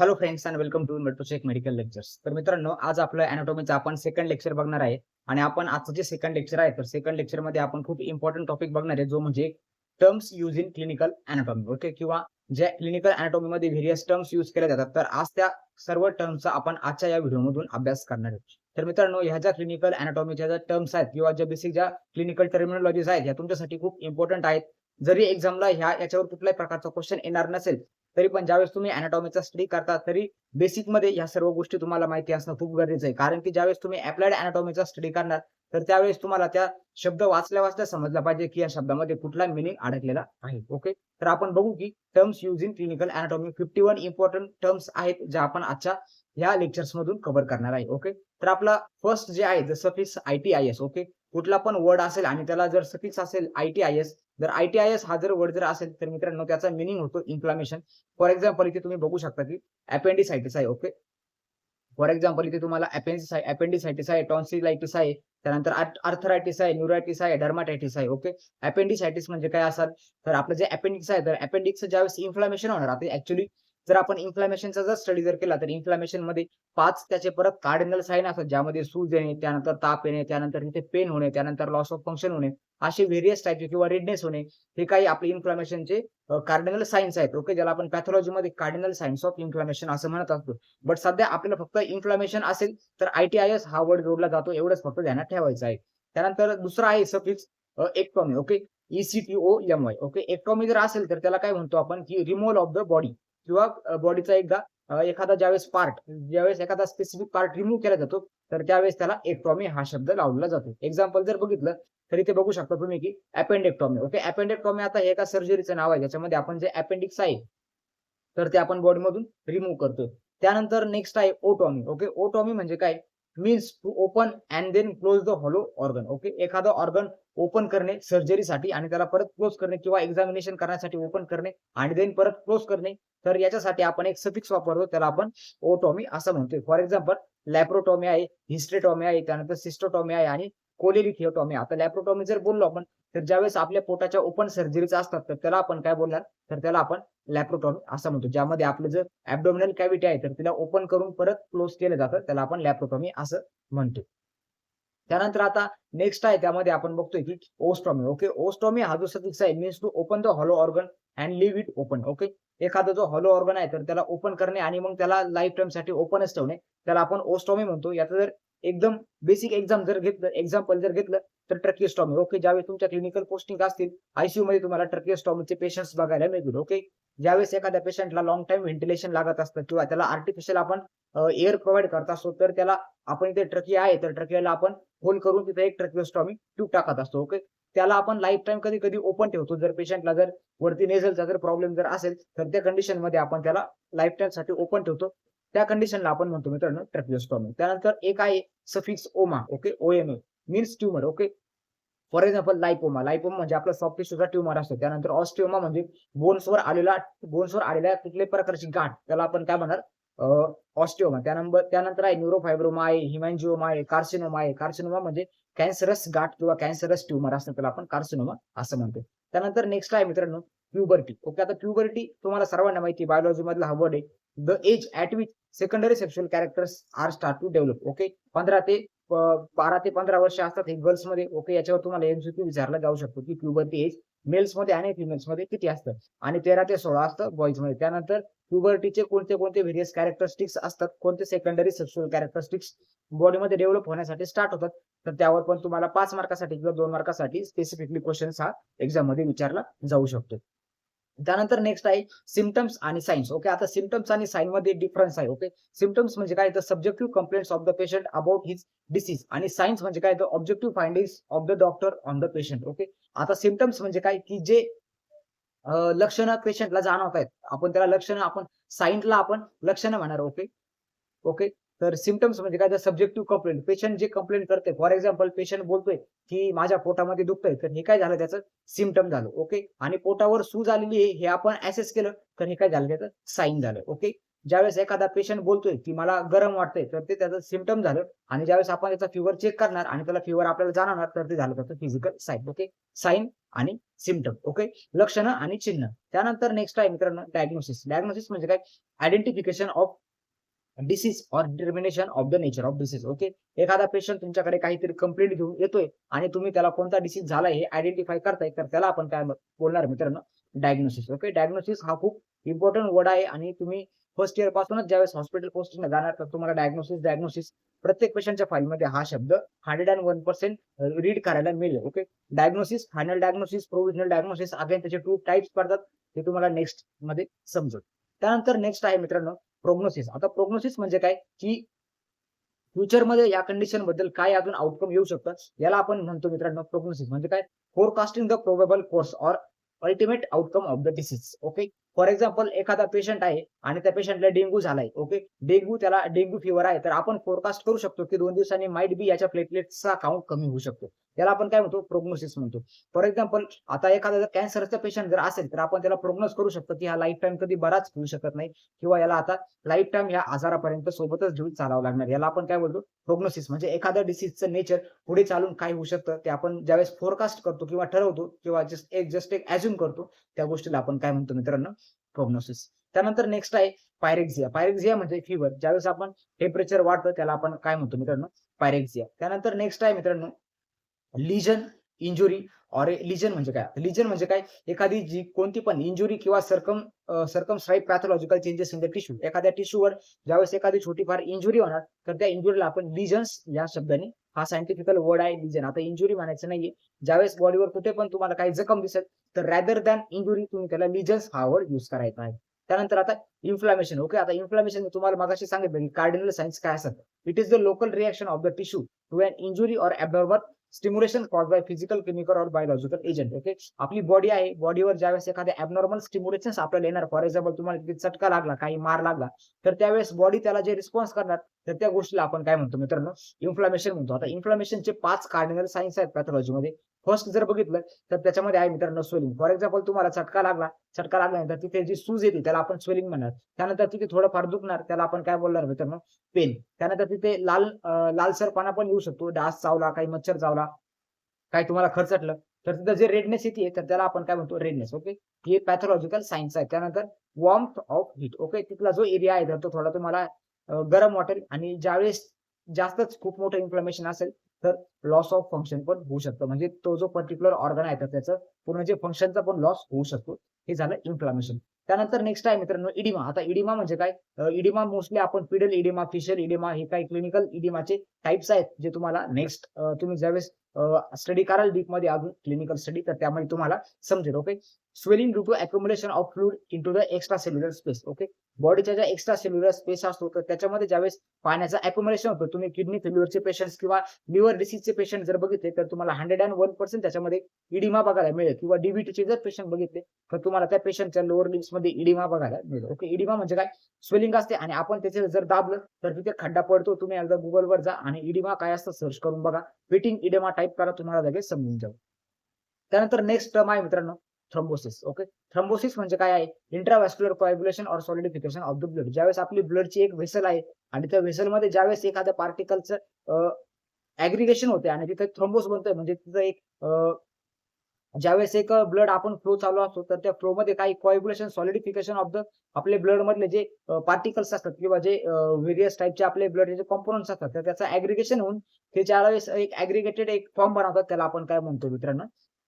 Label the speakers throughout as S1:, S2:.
S1: Hello friends and welcome to मेट्रोचेक medical lectures तर मित्रांनो आज आपलं अॅनाटॉमीचं आपण सेकंड लेक्चर बघणार आहे. आणि आपण आजचं जे सेकंड लेक्चर आहे तर सेकंड लेक्चरमध्ये आपण खूप इम्पॉर्टंट टॉपिक बघणार आहे जो म्हणजे terms use in clinical anatomy okay किंवा ज्या क्लिनिकल अॅनाटॉमी मध्ये व्हेरियस टर्म्स यूज केल्या जातात तर आज त्या सर्व टर्म्सचा आपण आजच्या या व्हिडिओमधून अभ्यास करणार आहे तर मित्रांनो ह्या ज्या क्लिनिकल अनाटॉमीच्या ज्या टर्म्स आहेत किंवा ज्या बेसिक ज्या क्लिनिकल टर्मिनॉलॉजीज आहेत ह्या तुमच्यासाठी खूप इम्पॉर्टंट आहेत. जरी एक्झामला ह्या याच्यावर कुठल्याही प्रकारचा क्वेश्चन येणार नसेल तरी पण ज्यावेळेस तुम्ही अनाटॉमीचा स्टडी करता तरी बेसिकमध्ये या सर्व गोष्टी तुम्हाला माहिती असणं खूप गरजेचं आहे. कारण की ज्यावेळेस तुम्ही अप्लाइड अनाटॉमीचा स्टडी करणार तर त्यावेळेस तुम्हाला त्या शब्द वाचल्या वाचल्या समजला पाहिजे की या शब्दामध्ये कुठला मिनिंग अडकलेला आहे. ओके तर आपण बघू की terms use in clinical anatomy fifty one important terms आहेत ज्या आपण आजच्या या लेक्चर्स मधून कव्हर करणार आहे. ओके तर आपला फर्स्ट जे आहे जसं की I T I S okay कुठला पण वर्ड असेल आणि त्याला जर सफिक्स असेल आय टी आय एस जर आय टी आय एस हा जर वर्ड जर असेल तर मित्रांनो त्याचा मिनिंग होतो इन्फ्लामेशन फॉर एक्झाम्पल इथे तुम्ही बघू शकता की अपेंडिसायटिस आहे ओके फॉर एक्झाम्पल इथे तुम्हाला अपेंडिस अपेंडिसायटिस आहे टॉन्सिलायटिस आहे त्यानंतर अर्थरायटिस आहे न्यूरायटिस आहे डर्माटायटिस आहे ओके अपेंडिसायटिस म्हणजे काय असाल? तर आपलं जे अपेंडिक्स आहे तर अपेंडिक्स ज्यावेळेस इन्फ्लामेशन होणार आता ऍक्च्युली जर आपण इन्फ्लॅमेशनचा जर स्टडी जर केला तर इन्फ्लॅमेशनमध्ये पाच त्याचे परत कार्डिनल साईन असतात ज्यामध्ये सूज येणे त्यानंतर ताप येणे त्यानंतर तिथे पेन होणे त्यानंतर लॉस ऑफ फंक्शन होणे असे व्हेरियस टाईपचे किंवा रेडनेस होणे हे काही आपले इन्फ्लॅमेशनचे कार्डिनल सायन्स आहेत ओके ज्याला आपण पॅथॉलॉजीमध्ये कार्डिनल सायन्स ऑफ इन्फ्लॅमेशन असं म्हणत असतो. बट सध्या आपल्याला फक्त इन्फ्लॅमेशन असेल तर आयटीआयएस हा वर्ड जोडला जातो एवढंच फक्त ध्यानात ठेवायचं आहे. त्यानंतर दुसरा आहे suffix ectomy okay ECTO M Y okay ectomy जर असेल तर त्याला काय म्हणतो आपण की रिमोल ऑफ द बॉडी किंवा बॉडीचा एकदा एखादा ज्यावेळेस पार्ट ज्यावेळेस एखादा स्पेसिफिक पार्ट रिमूव्ह केला जातो तर त्यावेळेस त्याला एक्टॉमी हा शब्द लावला जातो. एक्झाम्पल जर बघितलं तर इथे बघू शकता तुम्ही की अपेंडेक्टॉमी ओके अपेंडेक्टॉमी आता हे एका सर्जरीचं नाव आहे ज्याच्यामध्ये आपण जे अपेंडिक्स आहे तर ते आपण बॉडीमधून रिमूव्ह करतो त्यानंतर नेक्स्ट आहे ओटॉमी ओके ओटॉमी म्हणजे काय? Means to open and then close the hollow organ okay एखादं ऑर्गन ओपन करणे सर्जरीसाठी आणि त्याला परत क्लोज करणे किंवा एक्झामिनेशन करण्यासाठी ओपन करणे आणि देन परत क्लोज करणे तर याच्यासाठी आपण एक सफिक्स वापरतो त्याला आपण ओटॉमी असं म्हणतोय. फॉर एक्झाम्पल लॅप्रोटॉमी आहे हिस्ट्रेटॉमी आहे त्यानंतर सिस्टोटॉमी आहे आणि कोलेरिथिओटॉमी आता लॅप्रोटॉमी जर बोललो आपण तर ज्यावेळेस आपल्या पोटाच्या ओपन सर्जरीचा असतात तर त्याला आपण काय बोलणार? तर त्याला आपण लॅप्रोटॉमी असं म्हणतो. ज्यामध्ये आपलं जर ऍबडोमिनल कॅव्हिटी आहे तर तिला ओपन करून परत क्लोज केलं जातं. त्याला आपण लॅप्रोटॉमी असं म्हणतो. त्यानंतर आता नेक्स्ट आहे त्यामध्ये आपण बघतोय की ओस्टॉमी ओके ओस्टॉमी हा जो सदिक्स आहे means to open the hollow organ and leave it open okay एखादा जो हॉलो ऑर्गन आहे तर त्याला ओपन करणे आणि मग त्याला लाईफ टाइमसाठी ओपनच ठेवणे. त्याला आपण ओस्टॉमी म्हणतो. याचा जर एकदम बेसिक एक्झाम जर घेतलं एक्झाम्पल जर घेतलं तर ट्रकियोस्टॉमी ओके ज्यावेळेस तुमच्या क्लिनिकल पोस्टिंग असतील आयसीयू मध्ये तुम्हाला ट्रकियोस्टॉमीचे पेशंट्स बघायला मिळतील ओके ज्यावेळेस एखाद्या पेशंटला लॉंग टाइम व्हेंटिलेशन लागत असतं किंवा त्याला आर्टिफिशियल आपण एअर प्रोव्हाइड करत असतो तर त्याला आपण इथे ट्रकी आहे तर ट्रकियाला आपण होल करून तिथे एक ट्रकियोस्टॉमी ट्यूब टाकत असतो ओके त्याला आपण लाईफ टाइम कधी कधी ओपन ठेवतो जर पेशंटला जर वरती नेझलचा जर प्रॉब्लेम जर असेल तर त्या कंडिशनमध्ये आपण त्याला लाईफ टाइमसाठी ओपन ठेवतो. त्या कंडिशनला आपण म्हणतो मित्रांनो ट्रकियोस्टॉमी त्यानंतर एक आहे suffix oma okay OMA means tumour okay for example lipoma lipoma म्हणजे आपला सॉफ्ट टिश्यूचा ट्युमर असतो. त्यानंतर ऑस्टिओमा म्हणजे बोन्सवर आलेला बोन्सवर आलेल्या कुठल्याही प्रकारची गाठ. त्याला आपण काय म्हणणार? ऑस्टिओमा त्यानंतर त्यानंतर आहे न्यूरोफायब्रोमा आहे हिमॅन्जिओमा आहे कार्सिनोमा आहे. कार्सिनोमा म्हणजे कॅन्सरस गाठ किंवा कॅन्सरस ट्युमर असणं त्याला आपण कार्सिनोमा असं म्हणतो. त्यानंतर नेक्स्ट आहे मित्रांनो प्युबर्टी ओके आता प्युबर्टी तुम्हाला सर्वांना माहिती बायोलॉजी मधला हा वर्ड आहे. The age at which secondary sexual characters are start to develop okay पंधरा ते बारा ते पंधरा वर्ष असतात हे गर्ल्समध्ये ओके याच्यावर तुम्हाला एमसीक्यू विचारला जाऊ शकतो की प्युबर्टी एज मेल्समध्ये आणि फिमेल्समध्ये किती असतं? आणि तेरा ते सोळा असतं बॉईजमध्ये. त्यानंतर प्युबर्टीचे कोणते कोणते व्हेरियस कॅरेक्टरिस्टिक्स असतात? कोणते सेकंडरी सेक्शुअल कॅरेक्टरिस्टिक्स बॉडीमध्ये डेव्हलप होण्यासाठी स्टार्ट होतात? तर त्यावर पण तुम्हाला पाच मार्कासाठी किंवा दोन मार्कासाठी स्पेसिफिकली क्वेश्चन हा एक्झाममध्ये विचारला जाऊ शकतो. त्यानंतर नेक्स्ट आहे सिमटम्स आणि साइन्स ओके आता सिमटम्स आणि साईन मध्ये डिफरन्स आहे. ओके सिमटम्स म्हणजे काय? तर subjective complaints of the patient about his disease आणि सायन्स म्हणजे काय? तर objective findings of the doctor on the patient okay आता सिमटम्स म्हणजे काय? की जे लक्षणं पेशंटला जाणवत आहेत आपण त्याला लक्षणं आपण सायन्सला आपण लक्षणं म्हणणार. ओके ओके तर सिमटम्स म्हणजे काय? तर सब्जेक्टिव्ह कंप्लेंट पेशंट जे कंप्लेंट करते फॉर एक्झाम्पल पेशंट बोलतोय की माझ्या पोटामध्ये दुखतंय तर हे काय झालं त्याचं? सिमटम झालं ओके आणि पोटावर सूज आलेली आहे हे आपण ऍसेस केलं तर हे काय झालं त्याचं? साईन झालं ओके ज्यावेळेस एखादा पेशंट बोलतोय की मला गरम वाटतंय तर ते त्याचं सिमटम झालं. आणि ज्यावेळेस आपण त्याचा फिवर चेक करणार आणि त्याला फिवर आपल्याला जाणवणार तर ते झालं त्याचं फिजिकल साईन ओके साईन आणि सिमटम ओके लक्षणं आणि चिन्ह. त्यानंतर नेक्स्ट आहे मित्रांनो डायग्नोसिस डायग्नोसिस म्हणजे काय? Identification of disease or determination of the nature of disease okay एखादा पेशंट तुमच्याकडे काहीतरी कंप्लेंट घेऊन येतोय आणि तुम्ही त्याला कोणता डिसीज झाला हे आयडेंटिफाय करताय तर त्याला आपण काय बोलणार मित्रांनो? डायग्नोसिस ओके डायग्नोसिस हा खूप इम्पॉर्टंट वर्ड आहे आणि तुम्ही फर्स्ट इयर पासूनच ज्यावेळेस हॉस्पिटल पोस्टिंग जाणार तर तुम्हाला डायग्नोसिस डायग्नोसिस प्रत्येक पेशंटच्या फाईलमध्ये हा शब्द hundred and one percent read करायला मिळेल okay diagnosis final diagnosis provisional diagnosis again त्याचे टू टाइप्स पडतात ते तुम्हाला नेक्स्टमध्ये समजेल. त्यानंतर नेक्स्ट आहे मित्रांनो प्रोग्नोसिस आता प्रोग्नोसिस म्हणजे काय? की फ्युचरमध्ये या कंडिशनबद्दल काय अजून आउटकम येऊ शकतं याला आपण म्हणतो मित्रांनो प्रोग्नोसिस म्हणजे काय? Forecasting the probable course or ultimate outcome of the disease okay for example एखादा पेशंट आहे आणि त्या पेशंटला डेंग्यू झालाय. ओके डेंग्यू त्याला डेंग्यू फिवर आहे. तर आपण फोरकास्ट करू शकतो की दोन दिवसांनी माइट बी याच्या प्लेटलेटचा काउंट कमी होऊ शकतो. त्याला आपण काय म्हणतो? प्रोग्नोसिस म्हणतो. फॉर एक्झाम्पल आता एखादा जर कॅन्सरचा पेशंट जर असेल तर आपण त्याला प्रोग्नोस करू शकतो की हा लाईफ टाइम कधी बराच होऊ शकत नाही किंवा याला आता लाईफ टाइम या आजारापर्यंत सोबतच घेऊन चालावं लागणार. याला आपण काय बोलतो? प्रोग्नोसिस म्हणजे एखाद्या डिसीजचं नेचर पुढे चालून काय होऊ शकतं? ते आपण ज्यावेळेस फोरकास्ट करतो किंवा ठरवतो किंवा जस्ट एक जस्ट एक ऍज्युम करतो त्या गोष्टीला आपण काय म्हणतो मित्रांनो? प्रोग्नोसिस त्यानंतर नेक्स्ट आहे पायरेक्झिया पायरेक्झिया म्हणजे फिवर ज्यावेळेस आपण टेम्परेचर वाढतं त्याला आपण काय म्हणतो मित्रांनो? पायरेक्झिया त्यानंतर नेक्स्ट आहे मित्रांनो लिजन इंजुरी ऑर लिजन म्हणजे काय? लिजन म्हणजे काय? एखादी जी कोणती पण इंजुरी किंवा circum circumscribed pathological changes in the tissue एखाद्या टिश्यूवर ज्यावेळेस एखादी छोटी फार इंजुरी होणार तर त्या इंजुरीला आपण लिजन्स या शब्दाने हा सायंटिफिकल वर्ड आहे लिजन आता इंजुरी म्हणायचं नाहीये. ज्यावेळेस बॉडीवर कुठे पण तुम्हाला काही जखम दिसत तर रॅदर दॅन इंजुरी तुम्ही त्याला लिजन्स हा वर्ड युज करायचा आहे. त्यानंतर आता इन्फ्लॅमेशन ओके आता इन्फ्लॅमेशन तुम्हाला मागाशी सांगितलं की कार्डिनल सायन्स काय असतात? It is the local reaction of the tissue to an injury or abnormal stimulation cause by physical chemical or biological agent okay आपली बॉडी आहे बॉडीवर ज्यावेळेस एखाद्या ॲबनॉर्मल स्टिम्युलेशन आपल्याला येणार फॉर एक्झाम्पल तुम्हाला तिथे चटका लागला काही मार लागला तर त्यावेळेस बॉडी त्याला जे रिस्पॉन्स करणार तर त्या गोष्टीला आपण काय म्हणतो मित्रांनो? इन्फ्लामेशन म्हणतो. आता इन्फ्लामेशनचे पाच कार्डिनल सायन्स आहेत पॅथॉलॉजीमध्ये फर्स्ट जर बघितलं तर त्याच्यामध्ये आहे मित्रांनो स्वेलिंग फॉर एक्झाम्पल तुम्हाला चटका लागला चटका लागल्यानंतर तिथे जी सूज येते त्याला आपण स्वेलिंग म्हणणार. त्यानंतर तिथे थोडंफार दुखणार त्याला आपण काय बोलणार मित्रांनो? पेन त्यानंतर तिथे लाल लालसरपणा पण येऊ शकतो. डास चावला काही मच्छर चावला काही तुम्हाला खर्चटलं तर तिथं जे रेडनेस येते तर त्याला आपण काय म्हणतो? रेडनेस ओके हे पॅथॉलॉजिकल सायन्स आहे. त्यानंतर वॉर्म ऑफ हिट ओके तिथला जो एरिया आहे तर तो थोडा तुम्हाला गरम वाटेल आणि ज्यावेळेस जास्तच खूप मोठं इन्फ्लमेशन असेल तर लॉस ऑफ फंक्शन पण होऊ शकतं. म्हणजे तो जो पर्टिक्युलर ऑर्गन आहे तर त्याचं पूर्ण जे फंक्शनचा पण लॉस होऊ शकतो. हे झालं इन्फ्लामेशन त्यानंतर नेक्स्ट आहे मित्रांनो इडिमा आता इडिमा म्हणजे काय? इडिमा मोस्टली आपण पिडल इडिमा फिशल इडिमा हे काही क्लिनिकल इडिमाचे टाइप्स आहेत जे तुम्हाला नेक्स्ट तुम्ही ज्यावेळेस स्टडी कराल डीपमध्ये अजून क्लिनिकल स्टडी तर त्यामध्ये तुम्हाला समजेल okay swelling due to accommodation of fluid into the extra cellular space okay बॉडीच्या ज्या एक्स्ट्रा सेल्युलर स्पेस असतो तर त्याच्यामध्ये ज्यावेळेस पाण्याचा अकोमोडेशन होतो तुम्ही किडनी फेल्युअरचे पेशंट किंवा लिव्हर डिसीजचे पेशंट जर बघितले तर तुम्हाला हंड्रेड अँड वन पर्सेंट त्याच्यामध्ये इडिमा बघायला मिळेल किंवा डीबीटीचे जर पेशंट बघितले तर तुम्हाला त्या पेशंटच्या लोअरमध्ये इडिमा बघायला मिळेल ओके इडिमा म्हणजे काय? स्वेलिंग असते आणि आपण त्याचे जर दाबलं तर तिथे खड्डा पडतो तुम्ही एकदा गुगलवर जा आणि इडिमा काय असतं सर्च करून बघा. फिटिंग इडिमा टाईप करा तुम्हाला लगेच समजून जाऊ त्यानंतर नेक्स्ट टर्म आहे मित्रांनो थ्रम्बोसिस ओके थ्रम्बोसिस म्हणजे काय आहे? Intravascular coagulation or solidification of the blood ज्यावेळेस आपली ब्लडची एक व्हेसल आहे आणि त्या व्हेसलमध्ये ज्यावेळेस एखाद्या पार्टिकलचं ऍग्रिगेशन होते आणि तिथे थ्रम्बोस बनतोय म्हणजे तिथं एक ज्यावेळेस एक ब्लड आपण फ्लो चालू असतो तर त्या फ्लो मध्ये काही कॉइब्युलेशन सॉलिडिफिकेशन ऑफ द आपले ब्लड मधले जे पार्टिकल्स असतात किंवा जे व्हेरियस टाईपचे आपले ब्लड जे कॉम्पोनंट्स असतात तर त्याचं ऍग्रिगेशन होऊन ते ज्यावेळेस एक ऍग्रिगेटेड एक फॉर्म बनवतात त्याला आपण काय म्हणतो मित्रांनो?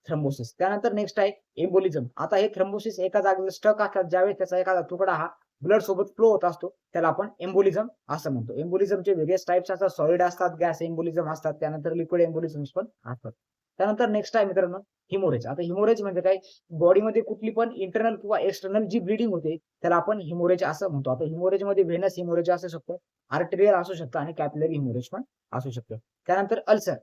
S1: थ्रम्बोसिस त्यानंतर नेक्स्ट आहे एम्बोलिझम आता हे थ्रम्बोसिस एका जागेवर स्टक असतात ज्यावेळेस त्याचा एखादा तुकडा हा ब्लड सोबत फ्लो होत असतो त्याला आपण एम्बोलिझम असं म्हणतो. एम्बोलिझमचे वेगळेच टाईप्स असतात सॉलिड असतात गॅस एम्बोलिझम असतात त्यानंतर लिक्विड एम्बोलिझम पण असतात. त्यानंतर नेक्स्ट आहे मित्रांनो हिमोरेज आता हिमोरेज म्हणजे काय? बॉडीमध्ये कुठली पण इंटरनल किंवा एक्सटर्नल जी ब्लिडिंग होते त्याला आपण हिमोरेज असं म्हणतो. आता हिमोरेजमध्ये व्हेनस हिमोरेज असू शकतो आर्टेरियल असू शकतं आणि कॅपिलरी हिमोरेज पण असू शकतो. त्यानंतर अल्सर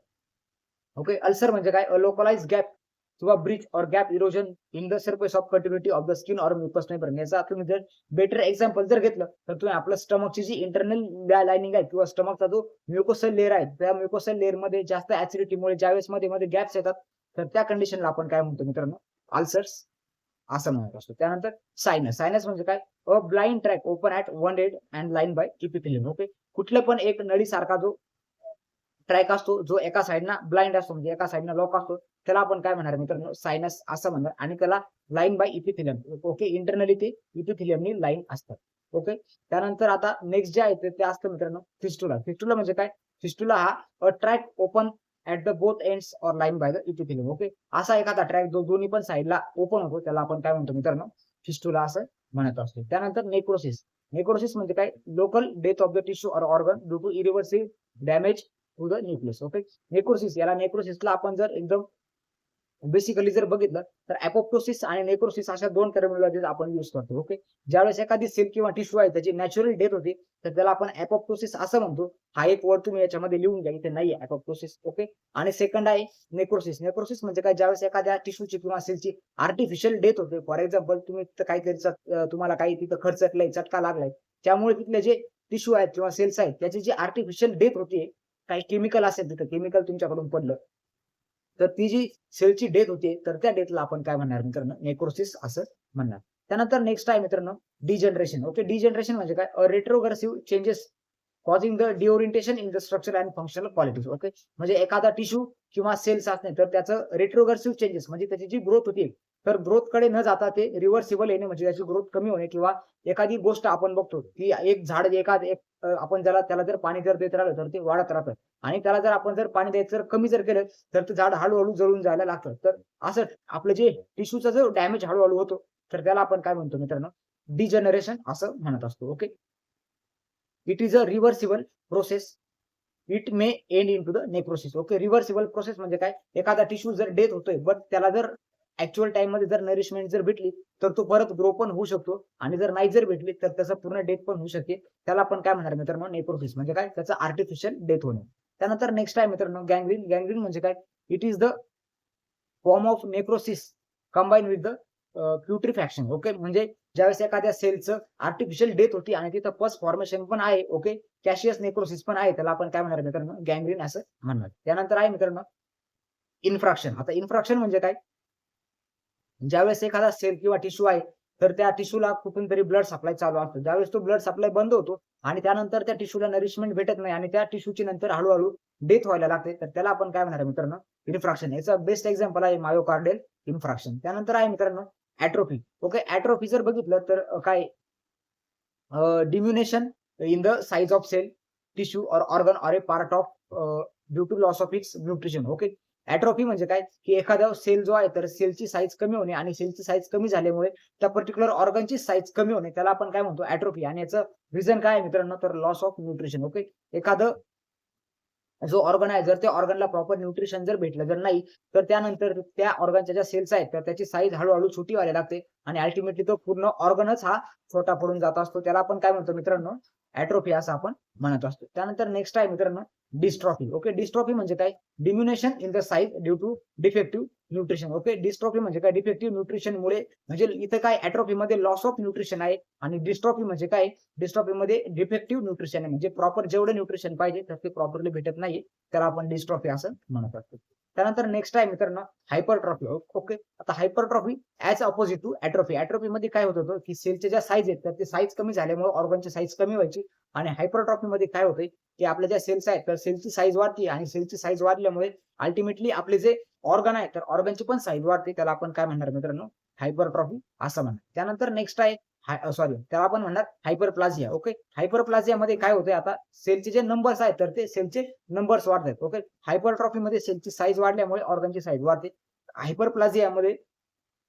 S1: ओके अल्सर म्हणजे काय? अलोकलाइज गॅप किंवा breach or gap erosion in the surface of continuity of the skin or mucous नाही याचा तुम्ही जर बेटर एक्झाम्पल जर घेतलं तर तुम्ही आपलं स्टमकची जी इंटरनल लाइनिंग आहे किंवा स्टमकचा जो म्युकोसल लेअर आहे त्या म्युकोसल लेअरमध्ये जास्त ऍसिडिटीमुळे ज्यावेळेस मध्ये मध्ये गॅप्स येतात तर त्या कंडिशनला आपण काय म्हणतो मित्रांनो? अल्सर्स असं म्हणत असतो. त्यानंतर सायनस सायनस म्हणजे काय? A blind track open at one end and line by epithelium okay कुठलं पण एक नळी सारखा जो ट्रॅक असतो जो एका साईडना ब्लाइंड असतो म्हणजे एका साईडना लॉक असतो त्याला आपण काय म्हणणार मित्रांनो? सायनस असं म्हणणार. आणि त्याला line by epithelium okay internally ते इपिथिलियमनी लाईन असतात. ओके त्यानंतर आता नेक्स्ट जे आहे ते असतं मित्रांनो फिस्टुला फिस्टुला म्हणजे काय? फिस्टुला हा a track open at the both ends or line by the epithelium okay असा एखादा ट्रॅक जो दोन्ही पण साईडला ओपन होतो त्याला आपण काय म्हणतो मित्रांनो? फिस्टुला असं म्हणत असतो. त्यानंतर नेक्रोसिस नेक्रोसिस म्हणजे काय? Local death of the tissue or organ due to irreversible damage to the nucleus okay necrosis याला नेक्रोसिसला आपण जर एकदम बेसिकली जर बघितलं तर अपोप्टोसिस आणि नेक्रोसिस अशा दोन टर्मिनॉलॉजीज आपण युज करतो. ओके ज्यावेळेस एखादी सेल किंवा टिश्यू आहे त्याची नॅचरल डेथ होती तर त्याला आपण अपोप्टोसिस असं म्हणतो. हा एक वर्ड तुम्ही याच्यामध्ये लिहून घ्या इथे नाही अपोप्टोसिस ओके आणि सेकंड आहे नेक्रोसिस नेक्रोसिस म्हणजे काय? ज्यावेळेस एखाद्या टिश्यूची किंवा सेलची आर्टिफिशियल डेथ होते. फॉर एक्झाम्पल तुम्ही काहीतरी तुम्हाला काही तिथं खर्चकलाय चटका लागलाय. त्यामुळे तिथले जे टिश्यू आहेत किंवा सेल्स आहेत त्याची जी आर्टिफिशियल डेथ होते काही केमिकल असेल तिथं केमिकल तुमच्याकडून पडलं. तर ती जी सेलची डेथ होते तर त्या डेथला आपण काय म्हणणार मित्रांनो? नेक्रोसिस असं म्हणणार. त्यानंतर नेक्स्ट आहे मित्रांनो डिजनरेशन ओके डिजनरेशन म्हणजे काय? Retrogressive changes causing the disorientation in the structure and functional qualities okay म्हणजे एखादा टिश्यू किंवा सेल्स असणे तर त्याचं रेट्रोग्रेसिव्ह चेंजेस म्हणजे त्याची जी ग्रोथ होती तर ग्रोथकडे न जाता ते रिव्हर्सिबल येणे म्हणजे त्याची ग्रोथ कमी होणे किंवा एखादी गोष्ट आपण बघतो की एक झाड एखाद एक आपण ज्याला त्याला जर पाणी जर देत राहिलं तर ते वाढत राहतं. आणि त्याला जर आपण जर पाणी द्यायचं जर कमी जर केलं तर ते झाड हळूहळू जळून जायला लागतं. तर असं आपलं जे टिश्यूचा जो डॅमेज हळूहळू होतो तर त्याला आपण काय म्हणतो मित्रांनो? डिजनरेशन असं म्हणत असतो okay it is a reversible process it may end into the necrosis okay reversible process म्हणजे काय? एखादा टिश्यू जर डेथ होतोय बट त्याला जर ऍक्च्युअल टाइममध्ये जर नरिशमेंट जर भेटली तर तो परत ग्रो पण होऊ शकतो. आणि जर नाही जर भेटली तर त्याचा पूर्ण डेथ पण होऊ शकते त्याला आपण काय म्हणणार मित्रांनो? नेक्रोसिस म्हणजे काय? त्याचा आर्टिफिशियल डेथ होणे. त्यानंतर नेक्स्ट आहे मित्रांनो गँग्रीन गँग्रीन म्हणजे काय? It is the form of necrosis combine with the putrefaction okay म्हणजे ज्यावेळेस एखाद्या सेलचं आर्टिफिशियल डेथ होती आणि तिथं पस फॉर्मेशन पण आहे ओके कॅशियस नेक्रोसिस पण आहे त्याला आपण काय म्हणणार मित्रांनो? गँग्रीन असं म्हणणार. त्यानंतर आहे मित्रांनो इन्फ्रॅक्शन आता इन्फ्रॅक्शन म्हणजे काय? ज्यावेळेस एखादा सेल किंवा टिश्यू आहे तर त्या टिश्यूला कुठून तरी ब्लड सप्लाय चालू असतो. ज्यावेळेस तो ब्लड सप्लाय बंद होतो आणि त्यानंतर त्या टिश्यूला नरिशमेंट भेटत नाही आणि त्या टिश्यूची नंतर हळूहळू डेथ व्हायला लागते तर त्याला आपण काय म्हणणार मित्रांनो? इन्फ्रॅक्शन याचं बेस्ट एक्झाम्पल आहे मायोकार्डेल इन्फ्रॅक्शन त्यानंतर आहे मित्रांनो ऍट्रोफी ओके ऍट्रोफी जर बघितलं तर काय? Diminution in the size of cell tissue or organ or a part of due to loss of its nutrition okay atrophy म्हणजे काय? की एखादा सेल जो आहे तर सेलची साईज कमी होणे आणि सेलची साईज कमी झाल्यामुळे त्या पर्टिक्युलर ऑर्गनची साईज कमी होणे त्याला आपण काय म्हणतो? ऍट्रोफी आणि याचं रिझन काय आहे मित्रांनो? तर लॉस ऑफ न्यूट्रिशन ओके एखादं जो ऑर्गन आहे जर त्या ऑर्गनला प्रॉपर न्यूट्रिशन जर भेटलं जर नाही तर त्यानंतर त्या ऑर्गनच्या ज्या सेल्स आहेत तर त्याची साईज हळूहळू छोटी व्हायला लागते आणि अल्टिमेटली तो पूर्ण ऑर्गनच हा छोटा पडून जात असतो. त्याला आपण काय म्हणतो मित्रांनो? ऍट्रोफी असं आपण म्हणत असतो. त्यानंतर नेक्स्ट आहे मित्रांनो डिस्ट्रॉफी ओके डिस्ट्रॉफी म्हणजे काय? Diminution in the size due to defective nutrition okay dystrophy म्हणजे काय? डिफेक्टिव्ह न्यूट्रिशन मुळे म्हणजे इथं काय? ऍट्रोफी मध्ये लॉस ऑफ न्यूट्रिशन आहे. आणि डिस्ट्रॉफी म्हणजे काय? डिस्ट्रॉफी मध्ये डिफेक्टिव्ह न्यूट्रिशन आहे. म्हणजे प्रॉपर जेवढं न्यूट्रिशन पाहिजे तर ते प्रॉपरली भेटत नाही तर आपण डिस्ट्रॉफी असं म्हणत असतो. त्यानंतर नेक्स्ट आहे मित्रांनो हायपरट्रॉफी ओके आता hypertrophy as opposite to atrophy atrophy मध्ये काय होत होतं? की सेलच्या ज्या साईज आहेत तर ते साईज कमी झाल्यामुळे ऑर्गनची साईज कमी व्हायची. आणि हायपरट्रॉफी मध्ये काय होतंय? की आपल्या ज्या सेल्स आहेत तर सेलची साईज वाढते आणि सेलची साईज वाढल्यामुळे अल्टिमेटली आपले जे ऑर्गन आहे तर ऑर्गनची पण साईज वाढते. त्याला आपण काय म्हणणार मित्रांनो? हायपरट्रॉफी असं म्हणणार. त्यानंतर नेक्स्ट आहे सॉरी त्याला आपण म्हणणार हायपरप्लाझिया ओके हायपरप्लाझिया मध्ये काय होतंय आता? सेलचे जे नंबर्स आहेत तर ते सेलचे नंबर्स वाढतात ओके हायपरट्रॉफी मध्ये सेलची साईज वाढल्यामुळे ऑर्गनची साईज वाढते. हायपरप्लाझियामध्ये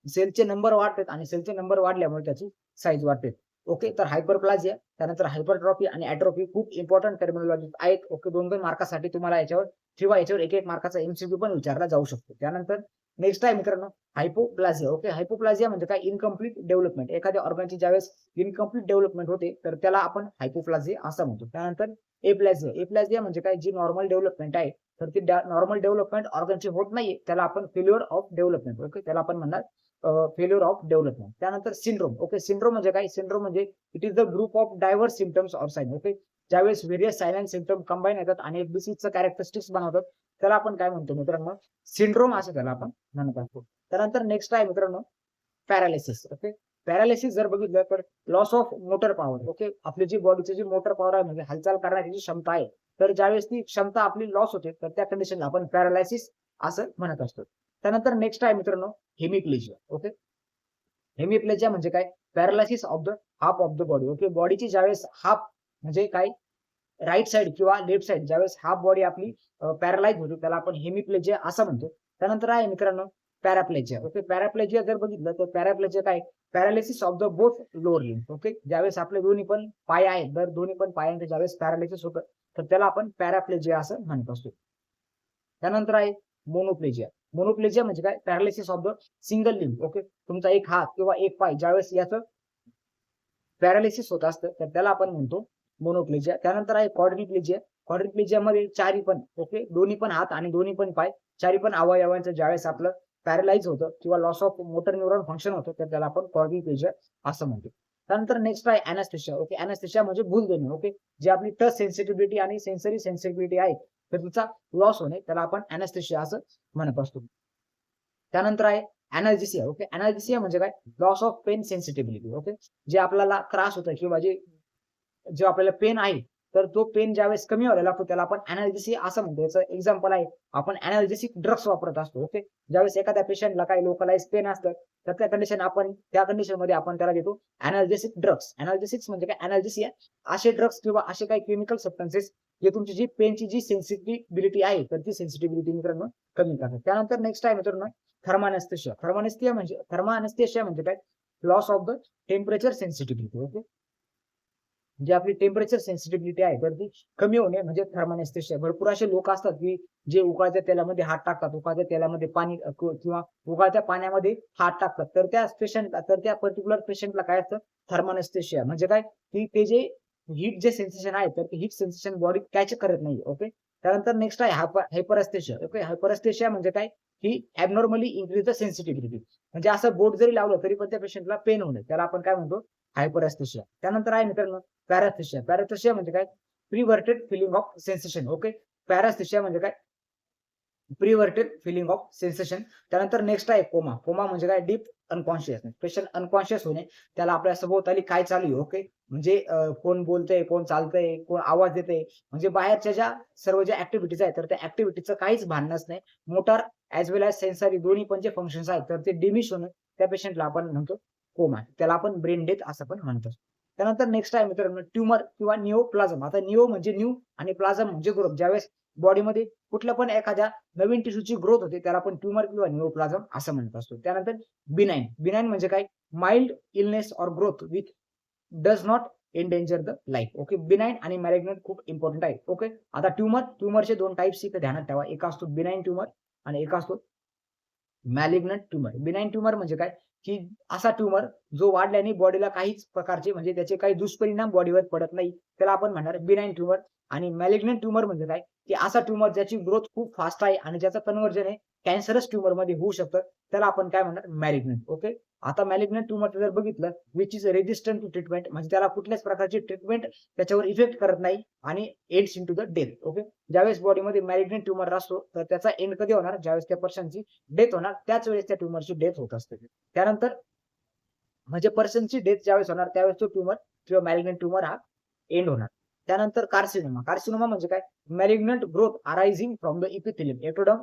S1: सेलचे नंबर वाढतात आणि सेलचे नंबर वाढल्यामुळे त्याची साईज वाढते ओके तर हायपरप्लाझिया त्यानंतर हायपरट्रॉफी आणि ऍट्रोफी खूप इम्पॉर्टंट टर्मिनॉलॉजी आहेत ओके दोन दोन मार्कासाठी तुम्हाला याच्यावर किंवा याच्यावर एक एक मार्काचा एमसीक्यू पण विचारला जाऊ शकतो. त्यानंतर नेक्स्ट आहे मित्रांनो हायपोप्लाझिया ओके हायपोप्लाझिया म्हणजे काय? इनकम्प्लीट डेव्हलपमेंट एखाद्या ऑर्गनची ज्यावेळेस इनकम्प्लीट डेव्हलपमेंट होते तर त्याला आपण हायपोप्लाझिया असं म्हणतो. त्यानंतर एप्लाझिया एप्लाझिया म्हणजे काय? जी नॉर्मल डेव्हलपमेंट आहे तर ती नॉर्मल डेव्हलपमेंट ऑर्गनची होत नाहीये त्याला आपण फेल्युअर ऑफ डेव्हलपमेंट ओके त्याला आपण म्हणणार फेल्युअर ऑफ डेव्हलपमेंट त्यानंतर सिंड्रोम ओके सिंड्रोम म्हणजे काय? सिंड्रोम म्हणजे it is the group of diverse symptoms or sign okay ज्यावेळेस व्हेरियस सायलेंट सिमटम कंबाईन येतात आणि एक डिसीजचं कॅरेक्टरिस्टिक्स बनवतात त्याला आपण काय म्हणतो मित्रांनो? सिंड्रोम असं त्याला आपण म्हणत असतो त्यानंतर नेक्स्ट आहे मित्रांनो पॅरालिसिस ओके पॅरालिसिस जर बघितलं तर loss of motor power okay आपली जी बॉडीची जी मोटर पॉवर आहे म्हणजे हालचाल करण्याची जी क्षमता आहे तर ज्यावेळेस ती क्षमता आपली लॉस होते तर त्या कंडिशनला आपण पॅरालायसिस असं म्हणत असतो. त्यानंतर नेक्स्ट आहे मित्रांनो हेमिप्लेजिया ओके हेमिप्लेजिया म्हणजे काय? Paralysis of the half of the body okay बॉडीची ज्यावेळेस हाफ म्हणजे काय? राईट साइड किंवा लेफ्ट साइड ज्यावेळेस हाफ बॉडी आपली पॅरालाइज होतो त्याला आपण हेमिप्लेजिया असं म्हणतो. त्यानंतर आहे मित्रांनो पॅराप्लेजिया ओके पॅराप्लेजिया जर बघितलं तर पॅराप्लेजिया काय? Paralysis of the both lower limbs okay ज्यावेळेस आपले दोन्ही पण पाय आहेत तर दोन्ही पण पायांचे ज्यावेळेस पॅरालिसिस होतं तर त्याला आपण पॅराप्लेजिया असं म्हणत असतो. त्यानंतर आहे मोनोप्लेजिया मोनोप्लेजिया म्हणजे काय? Paralysis of the single limb okay तुमचा एक हात किंवा एक पाय ज्यावेळेस याचं पॅरालिसिस होत असतं तर त्याला आपण म्हणतो मोनोप्लेजिया त्यानंतर आहे क्वाड्रिप्लेजिया क्वाड्रिप्लेजिया मध्ये चारी पण ओके दोन्ही पण हात आणि दोन्ही पण पाय. चारी पण अवयवांचं ज्यावेळेस आपलं पॅरालाइज होतं किंवा loss of motor neuron function होतं तर त्याला आपण क्वाड्रिप्लेजिया असं म्हणतो. त्यानंतर नेक्स्ट आहे अॅनास्थेशिया ओके अॅनास्थेशिया म्हणजे भूल देणे ओके जे आपली टच सेन्सिटिव्हिटी आणि सेन्सरी सेन्सिटिव्हिटी आहे तर तिचा लॉस होणे त्याला आपण अॅनास्थेशिया असं म्हणत असतो. त्यानंतर आहे अॅनाल्जिसिया ओके अॅनाल्जिसिया म्हणजे काय? Loss of pain sensitivity okay जे आपल्याला त्रास होतो किंवा जे जो आपल्याला पेन आहे तर तो पेन ज्यावेळेस कमी व्हायला लागतो त्याला आपण अॅनाल्जिसिया असं म्हणतो. याचं एक्झाम्पल आहे आपण अॅनाल्जेसिक ड्रग्स वापरत असतो ओके ज्यावेळेस एखाद्या पेशंटला काही लोकलाइज पेन असतं तर त्या कंडिशन आपण त्या कंडिशनमध्ये आपण त्याला देतो अॅनाल्जेसिक ड्रग्स अॅनाल्जेसिक्स म्हणजे काय? अॅनाल्जेसिया असे ड्रग्स किंवा असे काही केमिकल सबस्टन्सेस जे तुमची जी पेनची जी सेन्सिटिव्हिटी आहे तर ती सेन्सिटिव्हिटी मित्रांनो कमी करतात. त्यानंतर नेक्स्ट आहे मित्रांनो थर्मानेस्थेशिया थर्मानेस्थिया म्हणजे थर्मानेस्थेशिया म्हणजे काय? Loss of the temperature sensitivity okay जे आपली टेम्परेचर सेन्सिटिव्हिटी आहे तर ती कमी होणे म्हणजे थर्मानेस्थेशिया भरपूर असे लोक असतात की जे उकाळत्या तेलामध्ये हात टाकतात. उकाळत्या तेलामध्ये पाणी किंवा उकाळत्या पाण्यामध्ये हात टाकतात. तर त्या पेशंटला तर त्या पर्टिक्युलर पेशंटला काय असतं? थर्मानेस्थिशिया म्हणजे काय? की ते जे हीट जे सेन्सेशन आहे तर ते हीट सेन्सेशन बॉडी कॅच करत नाही ओके त्यानंतर नेक्स्ट आहे हायपरस्टेशिया ओके हायपरस्टेशिया म्हणजे काय? ही ऍबनॉर्मली इन्क्रीज द सेन्सिटिव्हिटी म्हणजे असं बोट जरी लावलं तरी पण त्या पेशंटला पेन होणे त्याला आपण काय म्हणतो? हायपरस्टेशिया त्यानंतर आहे मित्रांनो पॅराथिशिया. पॅराथिशिया म्हणजे काय? Perverted feeling of sensation okay? Paraesthesia म्हणजे काय? Perverted feeling of sensation. त्यानंतर नेक्स्ट आहे कोमा. कोमा म्हणजे काय? Deep unconsciousness. पेशंट अनकॉन्शियस होणे त्याला आपल्या सभोवताली काय चालू आहे ओके? म्हणजे कोण बोलतंय कोण चालतंय कोण आवाज देते म्हणजे बाहेरच्या ज्या सर्व ज्या ऍक्टिव्हिटीज आहेत तर त्या ऍक्टिव्हिटीचं काहीच भांडणच नाही. Motor as well as sensory दोन्ही पण जे फंक्शन्स आहेत तर ते डिमिश होणं त्या पेशंटला आपण म्हणतो कोमा. त्याला आपण ब्रेन डेथ असं पण म्हणतो. त्यानंतर नेक्स्ट आहे मित्रांनो ट्युमर किंवा निओ प्लाझम आता निओ म्हणजे न्यू आणि प्लाझम म्हणजे ग्रोथ ज्यावेळेस बॉडीमध्ये कुठल्या पण एखाद्या नवीन टिश्यूची ग्रोथ होते त्याला आपण ट्युमर किंवा निओ प्लाझम असं म्हणत असतो. त्यानंतर बिनाईन बिनाईन म्हणजे काय? Mild illness or growth with does not endanger the life okay benign आणि मॅरेग्नेट खूप इम्पॉर्टंट आहे ओके आता ट्युमर ट्युमरचे दोन टाईप्स इथे ध्यानात ठेवा. एक असतो बिनाईन ट्युमर आणि एक असतो मॅलिग्नंट ट्युमर बिनाईन ट्युमर म्हणजे काय? की असा ट्युमर जो वाढल्याने बॉडीला काहीच प्रकारचे म्हणजे त्याचे काही दुष्परिणाम बॉडीवर पडत नाही. त्याला आपण म्हणणार बिनाईन ट्युमर आणि मॅलिग्नंट ट्युमर म्हणजे काय? की असा ट्युमर ज्याची ग्रोथ खूप फास्ट आहे आणि ज्याचं कन्व्हर्जन आहे कॅन्सरस ट्युमरमध्ये होऊ शकतं. त्याला आपण काय म्हणणार? मॅलिग्नंट ओके आता मॅलिग्नंट ट्युमर जर बघितलं which is resistant to treatment म्हणजे त्याला कुठल्याच प्रकारची ट्रीटमेंट त्याच्यावर इफेक्ट करत नाही आणि ends into the death okay ज्यावेळेस बॉडीमध्ये मॅलिग्नंट ट्युमर असतो तर त्याचा एंड कधी होणार? ज्यावेळेस त्या पर्सनची डेथ होणार त्याच वेळेस त्या ट्युमरची डेथ होत असते. त्यानंतर म्हणजे पर्सनची डेथ ज्यावेळेस होणार त्यावेळेस तो ट्युमर किंवा मॅलिग्नंट ट्युमर हा एंड होणार. त्यानंतर कार्सिनोमा कार्सिनोमा म्हणजे काय? Malignant growth arising from the epithelium ectoderm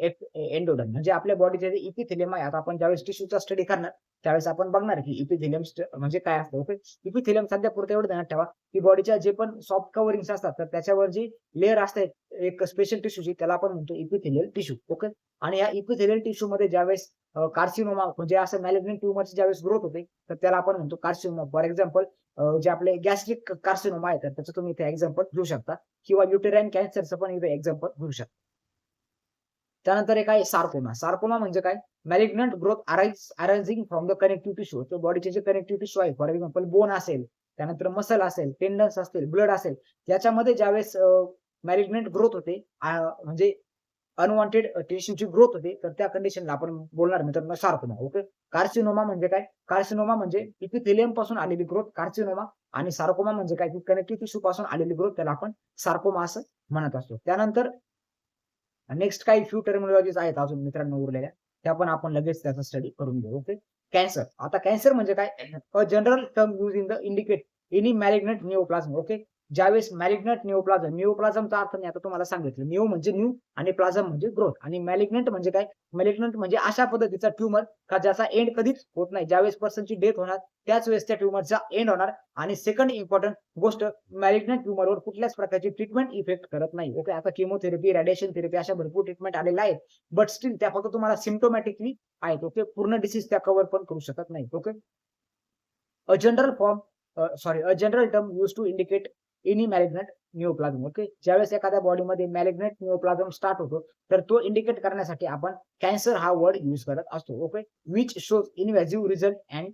S1: or endoderm म्हणजे आपल्या बॉडीचे जे इपिथिलियम आहे आता आपण ज्यावेळेस टिश्यूचा स्टडी करणार त्यावेळेस आपण बघणार की इपिथिलियम म्हणजे काय असतं ओके इपिथिलियम सध्या पुरतं एवढं ध्यानात ठेवा की बॉडीच्या जे पण सॉफ्ट कव्हरिंग्स असतात तर त्याच्यावर जी लेअर असते एक स्पेशल टिश्यूची त्याला आपण म्हणतो इपिथिलियल टिश्यू ओके आणि या इपिथिलियल टिश्यू मध्ये ज्यावेळेस कार्सिनोमा म्हणजे असं मॅलिग्नंट ट्युमरची ज्यावेळेस ग्रोथ होते तर त्याला आपण म्हणतो कार्सिनोमा फॉर एक्झाम्पल जे आपले गॅस्ट्रिक कार्सिनोमा आहे तर त्याचं तुम्ही इथे एक्झाम्पल घेऊ शकता किंवा युटेराईन कॅन्सरचं पण इथे एक्झाम्पल घेऊ शकता. त्यानंतर एक आहे सार्कोमा सार्कोमा म्हणजे काय? Malignant growth arise arising from the connective tissue तर बॉडीचे जे कनेक्टिव्ह टिश्यू आहे फॉर एक्झाम्पल बोन असेल त्यानंतर मसल असेल टेंडन्स असतील ब्लड असेल याच्यामध्ये ज्यावेळेस मॅलिग्नंट ग्रोथ होते म्हणजे अनवॉन्टेड टिश्यूची ग्रोथ होते तर त्या कंडिशनला आपण बोलणार मित्रांनो सार्कोमा ओके कार्सिनोमा म्हणजे काय? कार्सिनोमा म्हणजे इपिथेलियमपासून आलेली ग्रोथ कार्सिनोमा आणि सार्कोमा म्हणजे काय? की कनेक्टिव्ह टिश्यू पासून आलेली ग्रोथ त्याला आपण सार्कोमा असं म्हणत असतो. त्यानंतर नेक्स्ट काही फ्यू टर्मिनॉलॉजीज आहेत अजून मित्रांनो उरलेल्या. त्या पण आपण लगेच त्याचा स्टडी करून घेऊ ओके कॅन्सर आता कॅन्सर म्हणजे काय? A general term use in the indicate any malignant neoplasm okay ज्यावेळेस मॅलिग्नंट निओप्लाझम निओप्लाझमचा अर्थ मी आता तुम्हाला सांगितलं. निओ म्हणजे न्यू आणि प्लाझम म्हणजे ग्रोथ आणि मॅलिग्नंट म्हणजे काय? मॅलिग्नंट म्हणजे अशा पद्धतीचा ट्युमर का ज्याचा एंड कधीच होत नाही. ज्यावेळेस पर्सनची डेथ होणार त्याच वेळेस त्या ट्युमरचा एंड होणार. आणि सेकंड इम्पॉर्टंट गोष्ट मॅलिग्नंट ट्युमरवर कुठल्याच प्रकारची ट्रीटमेंट इफेक्ट करत नाही. ओके आता केमोथेरपी रेडिएशन थेरपी अशा भरपूर ट्रीटमेंट आलेल्या आहेत. बट स्टील त्या फक्त तुम्हाला सिम्टोमॅटिकली आहेत. ओके पूर्ण डिसीज त्या कव्हर पण करू शकत नाही. Okay a general form sorry a general term use to indicate any malignant neoplasm okay ज्यावेळेस एखाद्या बॉडीमध्ये मॅलिग्नंट निओप्लाझम स्टार्ट होतो तर तो इंडिकेट करण्यासाठी आपण कॅन्सर हा वर्ड युज करत असतो okay which shows invasive result and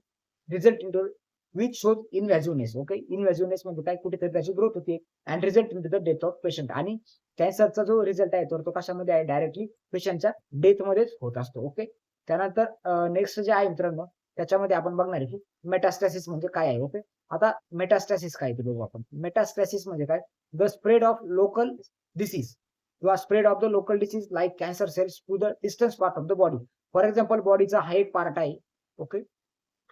S1: result into which shows invasiveness okay invasiveness म्हणजे काय? कुठेतरी त्याची ग्रोथ होते and result into the death of patient आणि कॅन्सरचा जो रिझल्ट आहे तर तो कशामध्ये आहे? डायरेक्टली पेशंटच्या डेथ मध्येच होत असतो ओके त्यानंतर नेक्स्ट जे आहे मित्रांनो त्याच्यामध्ये आपण बघणार आहे की मेटास्टॅसिस म्हणजे काय आहे ओके आता मेटास्टॅसिस काय ते बघू आपण. मेटास्टॅसिस म्हणजे काय? The spread of local disease किंवा spread of the local disease like cancer cells to the distance part of the body for example बॉडीचा हा एक पार्ट आहे. ओके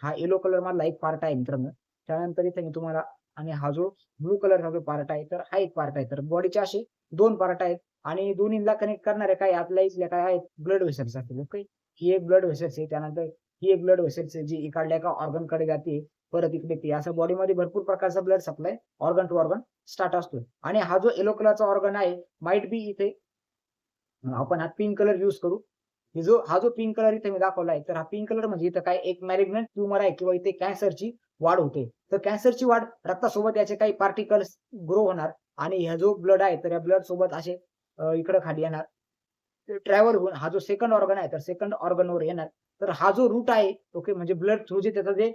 S1: हा येलो कलर मधला एक पार्ट आहे मित्रांनो. त्यानंतर इथे मी तुम्हाला आणि हा जो ब्लू कलरचा जो पार्ट आहे तर हा एक पार्ट आहे. तर बॉडीचे असे दोन पार्ट आहेत. आणि दोन्हीला कनेक्ट करणारे काय? आपल्या इथल्या काय आहेत? ब्लड वेसल्स असतील ओके ही एक ब्लड वेसल्स आहे. त्यानंतर ही एक ब्लड वेसल्स आहे जी इकडल्या एका ऑर्गनकडे जाते. परत इकडे ती असं बॉडीमध्ये भरपूर प्रकारचा blood supply organ to organ start असतो आणि हा जो येलो कलरचा ऑर्गन आहे माइट बी इथे आपण हा पिंक कलर युज करू. हे जो हा जो पिंक कलर इथे मी दाखवला आहे तर हा पिंक कलर म्हणजे इथं काय एक मॅलिग्नंट ट्युमर आहे किंवा इथे कॅन्सरची वाढ होते. तर कॅन्सरची वाढ रक्तासोबत याचे काही पार्टिकल्स ग्रो होणार आणि हा जो ब्लड आहे तर या ब्लड सोबत असे इकडे खाली येणार. ट्रॅव्हल होऊन हा जो सेकंड ऑर्गन आहे तर सेकंड ऑर्गनवर येणार. तर हा जो रूट आहे ओके म्हणजे ब्लड थ्रू जे त्याचं जे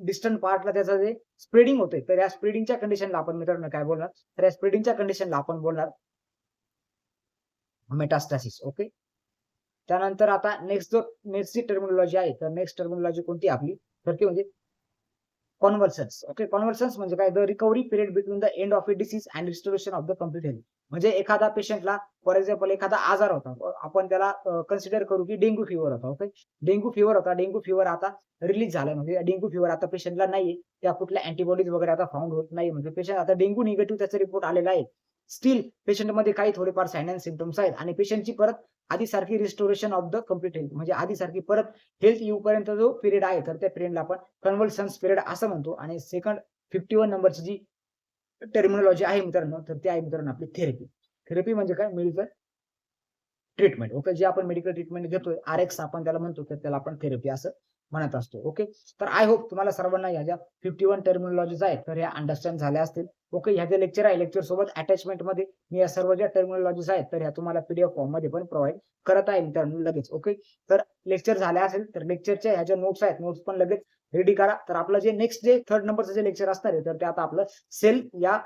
S1: डिस्टंट पार्टला त्याचं जे स्प्रेडिंग होते तर या स्प्रेडिंगच्या कंडिशनला आपण मित्रांनो काय बोलणार? तर या स्प्रेडिंगच्या कंडिशनला आपण बोलणार मेटास्टॅसिस ओके त्यानंतर आता नेक्स्ट जो नेक्स्ट जी टर्मिनॉलॉजी आहे तर नेक्स्ट टर्मिनॉलॉजी कोणती आपली? तर ती म्हणजे कॉन्व्हर्सन्स ओके कॉन्व्हर्सन्स म्हणजे काय? The recovery period between the end of a disease and restoration of the complete health म्हणजे एखादा पेशंटला फॉर एक्झाम्पल एखादा आजार होता. आपण त्याला कन्सिडर करू की डेंग्यू फिवर होता ओके डेंग्यू फिवर होता. डेंग्यू फिवर आता रिलीज झाला. म्हणजे डेंग्यू फिवर आता पेशंटला नाहीये. त्या कुठल्या अँटीबॉडीज वगैरे आता फाउंड होत नाही म्हणजे पेशंट आता डेंग्यू निगेटिव्ह त्याचा रिपोर्ट आलेला आहे. स्टील पेशंटमध्ये काही थोडेफार साईन अँड सिमटम्स आहेत. आणि पेशंटची परत आधीसारखी restoration of the complete health म्हणजे आधीसारखी परत हेल्थ येऊपर्यंत जो पिरियड आहे तर त्या पिरियडला आपण कन्व्हल्सन्स पिरियड असं म्हणतो. आणि सेकंड फिफ्टी वन नंबरची जी टर्मिनॉलॉजी आहे मित्रांनो तर ते आहे मित्रांनो आपली थेरपी थेरपी म्हणजे काय? मेडिकल ट्रीटमेंट ओके जे आपण मेडिकल ट्रीटमेंट घेतोय आर एक्स आपण त्याला म्हणतो तर त्याला आपण थेरपी असं म्हणत असतो. ओके तर आय होप तुम्हाला सर्वांना ह्या ज्या फिफ्टी वन टर्मिनॉलॉजीज आहेत तर ह्या अंडरस्टँड झाल्या असतील. ओके ह्या ज्या लेक्चर आहे. लेक्चर सोबत अटॅचमेंटमध्ये मी या सर्व ज्या टर्मिनॉलॉजीज आहेत तर ह्या तुम्हाला पीडीएफ फॉर्ममध्ये पण प्रोव्हाइड करत आहे मित्रांनो लगेच. ओके तर लेक्चर झाले असेल तर लेक्चरच्या ह्या ज्या नोट्स आहेत नोट्स पण लगेच रेडी करा. तर आपलं जे नेक्स्ट जे थर्ड नंबरचं जे लेक्चर असणार आहे तर ते आता आपलं सेल या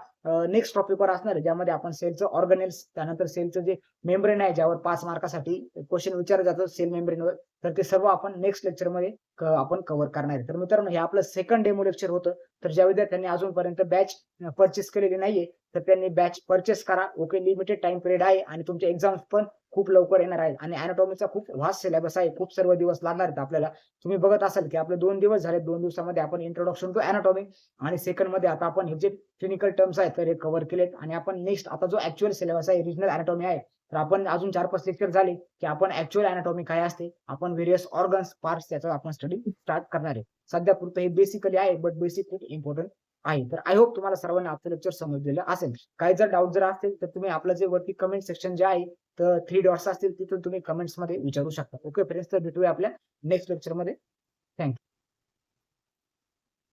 S1: नेक्स्ट टॉपिकवर असणार आहे ज्यामध्ये आपण सेलचं ऑर्गनेल्स त्यानंतर सेलचं जे मेम्ब्रेन आहे ज्यावर पाच मार्कासाठी क्वेश्चन विचारलं जातं सेल मेम्ब्रेनवर तर ते सर्व आपण नेक्स्ट लेक्चरमध्ये आपण कव्हर करणार आहे. तर मित्रांनो हे आपलं सेकंड डेमो लेक्चर होतं. तर ज्या विद्यार्थ्यांनी अजूनपर्यंत बॅच परचेस केलेली नाहीये तर त्यांनी बॅच परचेस करा. ओके लिमिटेड टाइम पिरियड आहे आणि तुमच्या एक्झाम्स पण खूप लवकर येणार आहेत. आणि अॅनाटॉमीचा खूप व्हास्ट सिलेबस आहे. खूप सर्व दिवस लागणार आहेत आपल्याला. तुम्ही बघत असाल की आपले दोन दिवस झाले दोन दिवसामध्ये आपण इंट्रोडक्शन टू अॅनाटॉमी आणि सेकंडमध्ये आता आपण हे जे क्लिनिकल टर्म्स आहेत तर हे कव्हर केलेत. आणि आपण नेक्स्ट आता जो ऍक्च्युअल सिलेबस आहे रिजनल अॅनाटॉमी आहे तर आपण अजून चार पाच लेक्चर झाले की आपण ऍक्च्युअल अॅनाटॉमी काय असते? आपण व्हेरियस ऑर्गन्स पार्ट्स त्याचा आपण स्टडी स्टार्ट करणार आहे. सध्या पुरतं हे बेसिकली आहे बट बेसिक खूप इम्पॉर्टंट आहे. तर आय होप तुम्हाला सर्वांना आजचं लेक्चर समजलेलं असेल. काही जर डाऊट जर असतील तर तुम्ही आपलं जे वरती कमेंट सेक्शन जे आहे तर थ्री डॉट्स असतील तिथून तुम्ही कमेंट्समध्ये विचारू शकता. ओके फ्रेंड्स तर भेटूया आपल्या नेक्स्ट लेक्चरमध्ये. थँक्यू